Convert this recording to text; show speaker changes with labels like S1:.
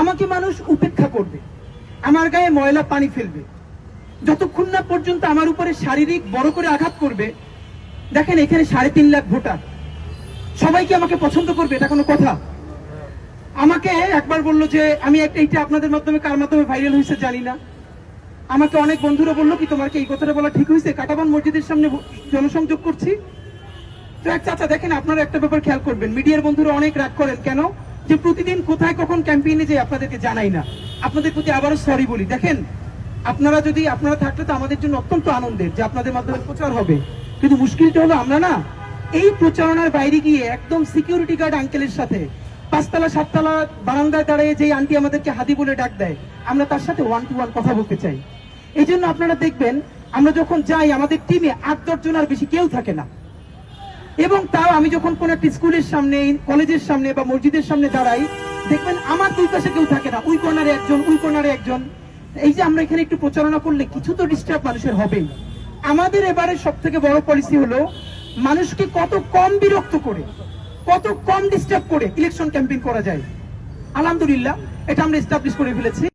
S1: আমাকে মানুষ উপেক্ষা করবে। আমার গায়ে ময়লা পানি ফেলবে। যতক্ষণ না পর্যন্ত আমার উপরে শারীরিক বড় করে আঘাত করবে, দেখেন এখানে সাড়ে তিন লাখ ভোটার। সবাই কি আমাকে পছন্দ করবে? এটা কোনো কথা? আমাকে একবার বলল যে, আমি একটা এইটা আপনাদের মাধ্যমে কার মাধ্যমে ভাইরাল হয়েছে জানি না। আমাকে অনেক বন্ধুরা বলল, কি তোমার কি এই কথাটা বলা ঠিক হয়েছে? কাটাবান মসজিদের সামনে জনসংযোগ করছি? তো এক চাচা, দেখেন আপনারা একটা ব্যাপার খেয়াল করবেন। মিডিয়ার বন্ধুরা অনেক রাগ করেন। কেন? যে প্রতিদিন কোথায় কখন ক্যাম্পেইনে যে আপনাদেরকে জানাই না, আপনাদের প্রতি আবারও সরি বলি। দেখেন, আপনারা যদি, আপনারা থাকলে তো আমাদের জন্য অত্যন্ত আনন্দের যে আপনাদের মাধ্যমে প্রচার হবে। কিন্তু মুশকিলটা হলো আমরা না, এই প্রচারণার বাইরে গিয়ে একদম সিকিউরিটি গার্ড আঙ্কেলের সাথে পাঁচতলা, সাততলা বারান্দায় দাঁড়িয়ে যে আন্টি আমাদেরকে হাদি বলে ডাক দেয়, আমরা তার সাথে ওয়ান টু ওয়ান কথা বলতে চাই। এই জন্য আপনারা দেখবেন, আমরা যখন যাই, আমাদের টিমে আট, দশ আর বেশি কেউ থাকে না। এবং তাও আমি যখন কোন একটা স্কুলের সামনে, কলেজের সামনে বা মসজিদের সামনে দাঁড়াই, দেখবেন আমার দুই পাশে কেউ থাকে না। ওই কর্নারে একজন, ওই কর্নারে একজন। এই যে আমরা এখানে একটু প্রচারণা করলে কিছু তো ডিস্টার্ব মানুষের হবেই। আমাদের এবারে সব থেকে বড় পলিসি হলো মানুষকে কত কম বিরক্ত করে, কত কম ডিস্টার্ব করে ইলেকশন ক্যাম্পেইন করা যায়। আলহামদুলিল্লাহ, এটা আমরা এস্টাবলিশ করে ফেলেছি।